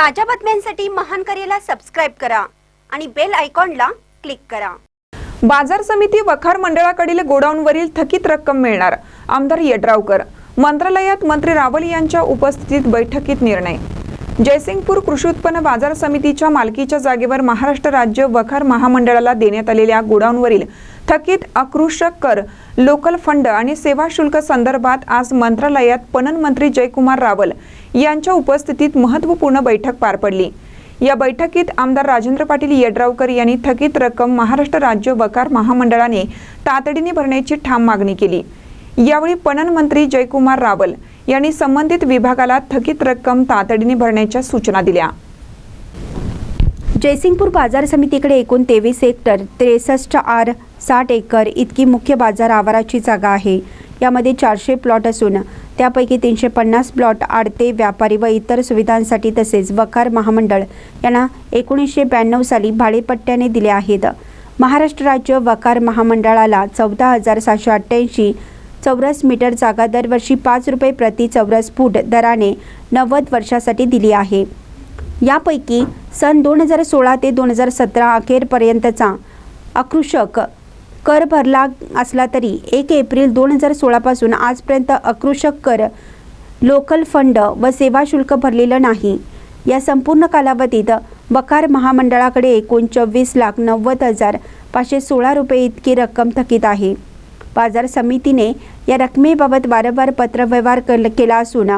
ताज्या बातम्यांसाठी महान करेला सबस्क्राईब करा आणि बेल आयकॉनला क्लिक करा. बाजार समिती वखार मंडळाकडील गोडाऊनवरील थकीत रक्कम मिळणार आमदार यड्रावकर. मंत्रालयात मंत्री रावल यांच्या उपस्थितीत बैठकीत निर्णय. जयसिंगपूर कृषी उत्पन्न बाजार समितीच्या मालकीच्या जागेवर महाराष्ट्र राज्य वखार महामंडळाला देण्यात आलेल्या गोडाऊनवरील थकीत आकृषक कर लोकल फंड आणि सेवा शुल्क संदर्भात आज मंत्रालयात पणन मंत्री जयकुमार रावल यांच्या उपस्थितीत महत्त्वपूर्ण बैठक पार पडली. या बैठकीत आमदार राजेंद्र पाटील यड्रावकर यांनी थकीत रक्कम महाराष्ट्र राज्य वकार महामंडळाने तातडीने भरण्याची ठाम मागणी केली. यावेळी पणन मंत्री जयकुमार रावल यांनी संबंधित विभागाला थकीत रक्कम तातडीने भरण्याच्या सूचना दिल्या. जयसिंगपूर बाजार समितीकडे एकूण तेवीस हेक्टर त्रेसष्ट आर साठ एकर इतकी मुख्य बाजार आवाराची जागा आहे. यामध्ये चारशे प्लॉट असून त्यापैकी तीनशे पन्नास प्लॉट आडते व्यापारी व इतर सुविधांसाठी तसेच वकार महामंडळ यांना एकोणीसशे ब्याण्णव साली भाडेपट्ट्याने दिले आहेत. महाराष्ट्र राज्य वकार महामंडळाला चौदा हजार सातशे अठ्ठ्याऐंशी चौरस मीटर जागा दरवर्षी पाच रुपये प्रति चौरस फूट दराने नव्वद वर्षासाठी दिली आहे. यापैकी सन दोन हजार सोळा ते दोन हजार सतरा अखेरपर्यंतचा आकृषक कर भरला असला तरी एक एप्रिल दोन हजार सोळापासून आजपर्यंत आकृषक कर लोकल फंड व सेवा शुल्क भरलेलं नाही. या संपूर्ण कालावधीत वकार महामंडळाकडे एकूण चोवीस लाख नव्वद हजार पाचशे सोळा रुपये इतकी रक्कम थकीत आहे. बाजार समितीने या रकमेबाबत वारंवार पत्रव्यवहार केल- केला असून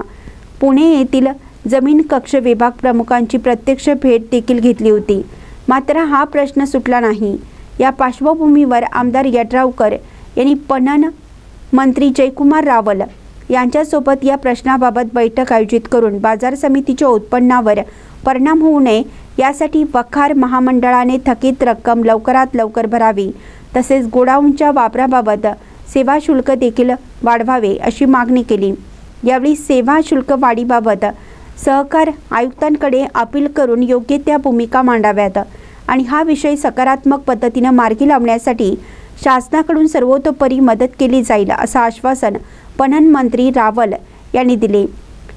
पुणे येथील जमीन कक्ष विभाग प्रमुखांची प्रत्यक्ष भेट देखील घेतली होती. मात्र हा प्रश्न सुटला नाही. या पार्श्वभूमीवर आमदार यड्रावकर यांनी पणन मंत्री जयकुमार रावल यांच्यासोबत या प्रश्नाबाबत बैठक आयोजित करून बाजार समितीच्या उत्पन्नावर परिणाम होऊ नये यासाठी वखार महामंडळाने थकीत रक्कम लवकरात लवकर भरावी तसेच गोडाऊनच्या वापराबाबत सेवा शुल्क देखील वाढवावे अशी मागणी केली. यावेळी सेवा शुल्क वाढीबाबत सहकार आयुक्तांकडे अपील करून योग्य त्या भूमिका मांडाव्यात. आणि हा विषय सकारात्मक पद्धतीनं मार्गी लावण्यासाठी शासनाकडून सर्वतोपरी मदत केली जाईल असं आश्वासन पणन मंत्री रावल यांनी दिले.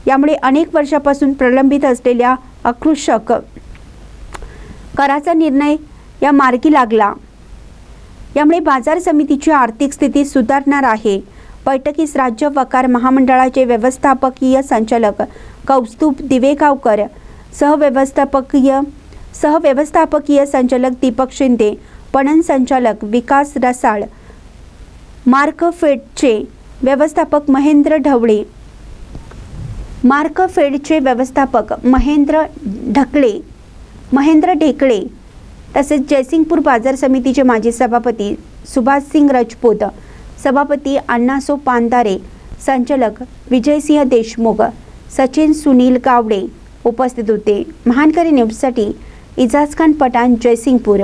यामुळे अनेक वर्षापासून प्रलंबित असलेल्या आकृषक कराचा निर्णय या मार्गी लागला. यामुळे बाजार समितीची आर्थिक स्थिती सुधारणार आहे. बैठकीस राज्य वकार महामंडळाचे व्यवस्थापकीय संचालक कौस्तुभ दिवेगावकर सहव्यवस्थापकीय सहव्यवस्थापकीय संचालक दीपक शिंदे पणन संचालक विकास रसाळ मार्कफेडचे व्यवस्थापक महेंद्र ढवळे मार्कफेडचे व्यवस्थापक महेंद्र ढकळे महेंद्र ढेकळे तसेच जयसिंगपूर बाजार समितीचे माजी सभापती सुभाषसिंग राजपूत सभापती अण्णासो पांदारे संचालक विजयसिंह देशमुख सचिन सुनील गावडे उपस्थित होते. महानकरी न्यूजसाठी इजाज खान पठाण जयसिंगपूर